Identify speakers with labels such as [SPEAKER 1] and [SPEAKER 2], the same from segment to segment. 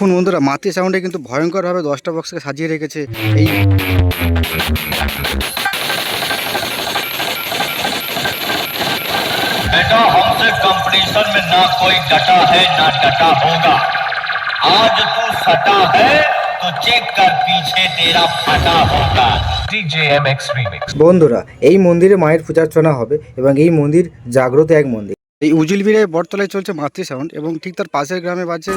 [SPEAKER 1] এখন বন্ধুরা মাতৃ সাউন্ডে কিন্তু ভয়ঙ্করভাবে দশটা বক্সকে সাজিয়ে রেখেছে এই
[SPEAKER 2] बेटा हमसे कंपटीशन में ना कोई डटा है ना डटा होगा आज तू सटा है तो चेक कर पीछे तेरा फटा होगा
[SPEAKER 3] DJ MX Remix.
[SPEAKER 1] বন্ধুরা এই মন্দিরে মায়ের পূজার্চনা হবে এবং এই মন্দির জাগ্রত এক মন্দির এই উজিলবিড়ে বটতলায় চলছে মাতৃ সাউন্ড এবং ঠিক তার পাশের গ্রামে বাজছে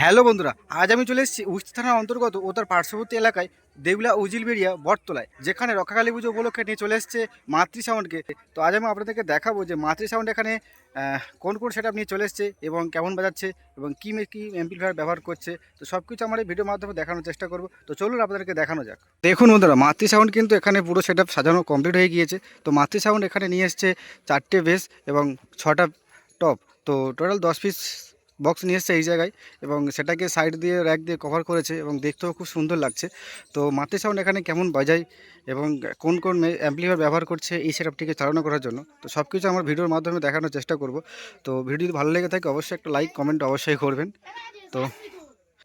[SPEAKER 1] হ্যালো বন্ধুরা, আজ আমি চলে এসেছি উস্তি থানার অন্তর্গত ও তার পার্শ্ববর্তী এলাকায় দেউলা উজিলবেড়িয়া বটতলায়, যেখানে রক্ষাকালী পুজো উপলক্ষে নিয়ে চলে এসেছে মাতৃ সাউন্ডকে। তো আজ আমি আপনাদেরকে দেখাবো যে মাতৃ সাউন্ড এখানে কোন কোন সেট নিয়ে চলে এসছে এবং কেমন বাজাচ্ছে এবং কী কী এমপ্লিফায়ার ব্যবহার করছে। তো সব কিছু আমার এই ভিডিওর মাধ্যমে দেখানোর চেষ্টা করব। তো চলুন আপনাদেরকে দেখানো যাক। দেখুন বন্ধুরা, মাতৃ সাউন্ড কিন্তু এখানে পুরো সেট সাজানো কমপ্লিট হয়ে গিয়েছে। তো মাতৃ সাউন্ড এখানে নিয়ে এসছে চারটে বেস এবং ছটা টপ তো টোটাল দশ পিস বক্স নিয়ে এসছে এই জায়গায় এবং সেটাকে সাইড দিয়ে র্যাক দিয়ে কভার করেছে এবং দেখতেও খুব সুন্দর লাগছে। তো মাতৃ সাউন্ড এখানে কেমন বাজায় এবং কোন কোন অ্যাম্পলিফায়ার ব্যবহার করছে এই সেটআপটিকে চালনা করার জন্য? তো সব কিছু আমার ভিডিওর মাধ্যমে দেখানোর চেষ্টা করব। তো ভিডিও যদি ভালো লেগে থাকে অবশ্যই একটা লাইক কমেন্ট অবশ্যই করবেন। তো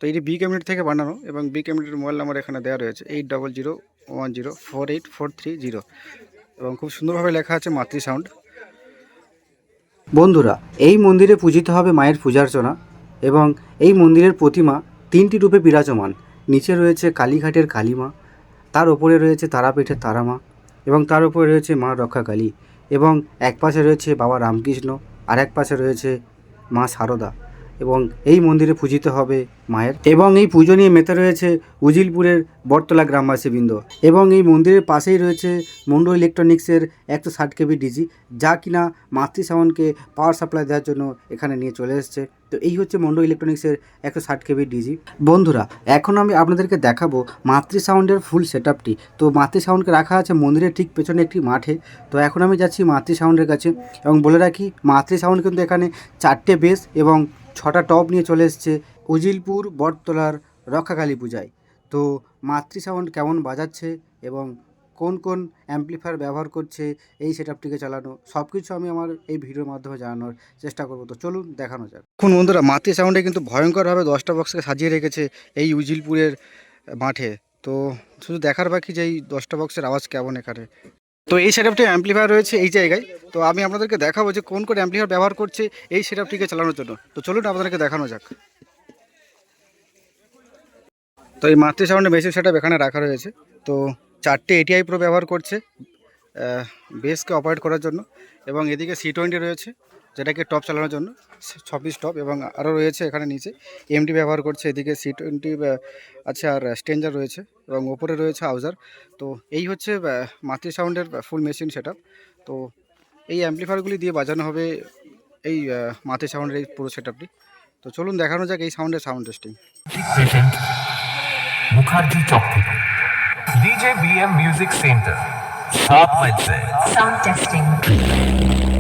[SPEAKER 1] তো এটি বি ক্যাবিনেট থেকে বানানো এবং বি ক্যাবিনেটের মোবাইল নাম্বার এখানে দেওয়া রয়েছে eight double zero one zero four eight four three zero এবং খুব সুন্দরভাবে লেখা আছে মাতৃ সাউন্ড বন্ধুরা, এই মন্দিরে পূজিত হবে মায়ের পূজার্চনা এবং এই মন্দিরের প্রতিমা তিনটি রূপে বিরাজমান। নিচে রয়েছে কালীঘাটের কালীমা, তার ওপরে রয়েছে তারাপীঠের তারামা এবং তার ওপরে রয়েছে মা রক্ষাকালী এবং এক পাশে রয়েছে বাবা রামকৃষ্ণ আর এক পাশে রয়েছে মা সারদা। এবং এই মন্দিরে পূজিত হবে মায়ের। এবং এই পুজো নিয়ে মেতে রয়েছে উজিলপুরের বটতলা গ্রামবাসীবৃন্দ এবং এই মন্দিরের পাশেই রয়েছে মন্ডল ইলেকট্রনিক্সের একশো ষাট কেবি ডিজি, যা কিনা মাতৃ সাউন্ডকে পাওয়ার সাপ্লাই দেওয়ার জন্য এখানে নিয়ে চলে এসেছে। তো এই হচ্ছে মন্ডো ইলেকট্রনিক্সের একশো ষাট কেবি ডিজি বন্ধুরা, এখন আমি আপনাদেরকে দেখাবো মাতৃ সাউন্ডের ফুল সেট আপটি তো মাতৃ সাউন্ডকে রাখা আছে মন্দিরের ঠিক পেছনে একটি মাঠে। তো এখন আমি যাচ্ছি মাতৃ সাউন্ডের কাছে এবং বলে রাখি, মাতৃ সাউন্ড কিন্তু এখানে চারটে বেস এবং ছটা টপ নিয়ে চলে এসছে উজিলপুর, বটতলার, রক্ষাকালী পূজায়। তো মাতৃ সাউন্ড কেমন বাজাচ্ছে এবং কোন কোন অ্যাম্পলিফায়ার ব্যবহার করছে, এই সেটআপটিকে চালানো সব কিছু আমি আমার এই ভিডিওর মাধ্যমে জানানোর চেষ্টা করব। তো চলুন দেখানো যাক। এখন বন্ধুরা মাতৃ সাউন্ডে কিন্তু ভয়ঙ্করভাবে দশটা বক্সকে সাজিয়ে রেখেছে এই উজিলপুরের মাঠে। তো শুধু দেখার বাকি যে এই দশটা বক্সের আওয়াজ কেমন এখানে? তো এই সেটআপটি অ্যাম্পলিফায়ার রয়েছে এই জায়গায়। তো আমি আপনাদেরকে দেখাবো যে কোন কোন অ্যাম্পলিফায়ার ব্যবহার করছে এই সেটআপটিকে চালানোর জন্য। তো চলুন আপনাদেরকে দেখানো যাক। তো এই মাতৃ সাউন্ডে বেশি সেটআপ এখানে রাখা রয়েছে। তো চারটে এটিআই প্রো ব্যবহার করছে বেসকে অপারেট করার জন্য এবং এদিকে সি টোয়েন্টি রয়েছে, যেটাকে টপ চালানোর জন্য ছাব্বিশ টপ এবং আরও রয়েছে এখানে নিচে এমটি ব্যবহার করছে, এদিকে সি টোয়েন্টি আছে আর স্টেঞ্জার রয়েছে এবং ওপরে রয়েছে আউজার তো এই হচ্ছে মাতৃ সাউন্ডের ফুল মেশিন সেট তো এই অ্যাম্পলিফায়ারগুলি দিয়ে বাজানো হবে এই মাতৃ সাউন্ডের এই পুরো সেট তো চলুন দেখানো যাক এই সাউন্ডের সাউন্ড টেস্টিং
[SPEAKER 3] মুখার্জি চক থেকে DJ BM Music Center.
[SPEAKER 4] Sound testing.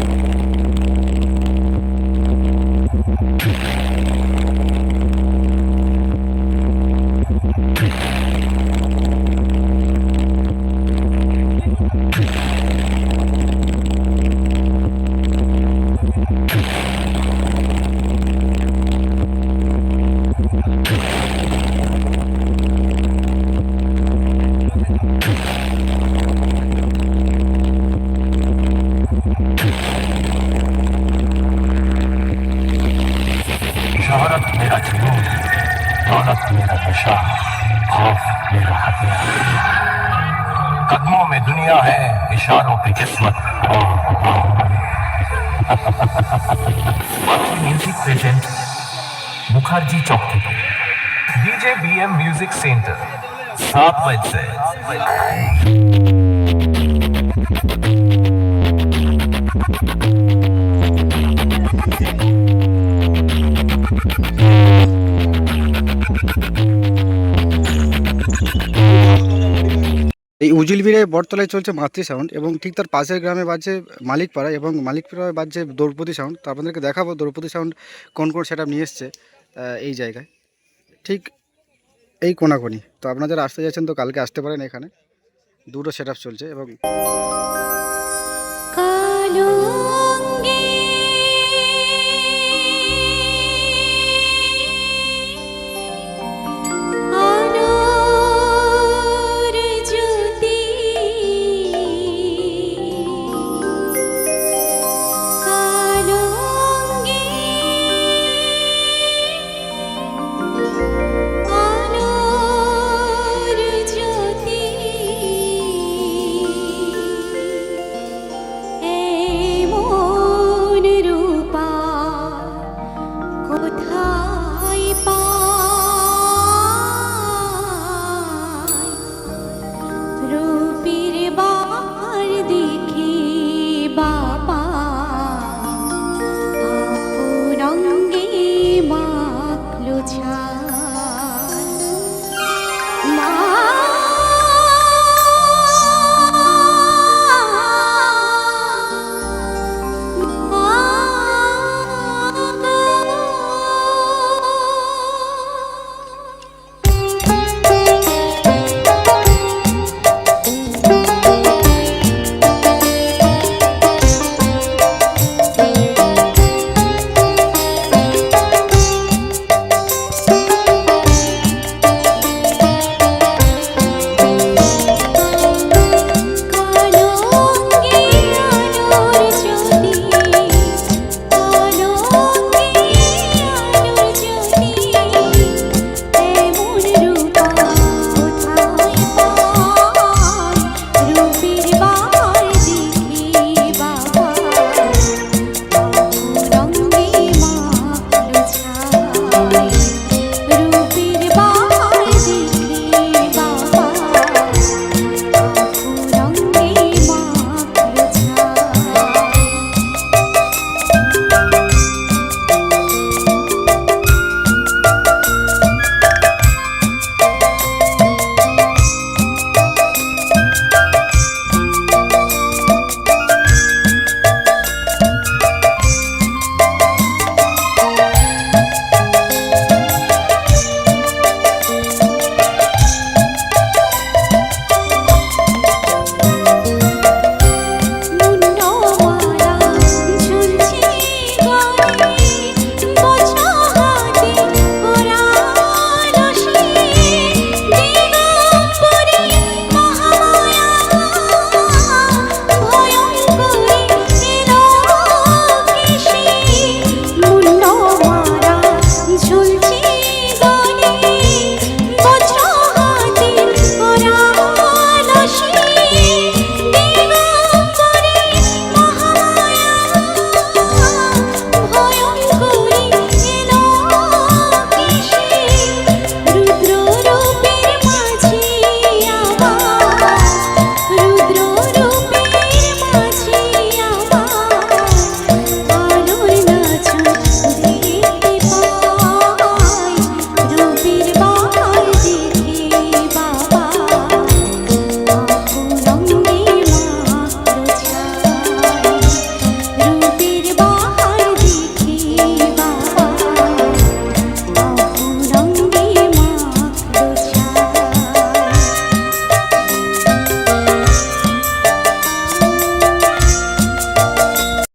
[SPEAKER 3] आया है इशारों की किस्मत म्यूज़िक प्रेजेंट मुखर्जी चौकी DJ B M music centre सात बजे
[SPEAKER 1] এই উজিলবিড়ে বটতলায় চলছে মাতৃ সাউন্ড এবং ঠিক তার পাশের গ্রামে বাজছে মালিকপাড়া এবং মালিকপাড়ায় বাজছে দ্রৌপদী সাউন্ড তো আপনাদেরকে দেখাবো দ্রৌপদী সাউন্ড কোন কোন সেটা নিয়ে এসছে এই জায়গায়। ঠিক এই কোনাকোনি। তো আপনারা যারা আসতে যাচ্ছেন তো কালকে আসতে পারেন এখানে। দুটো সেট চলছে এবং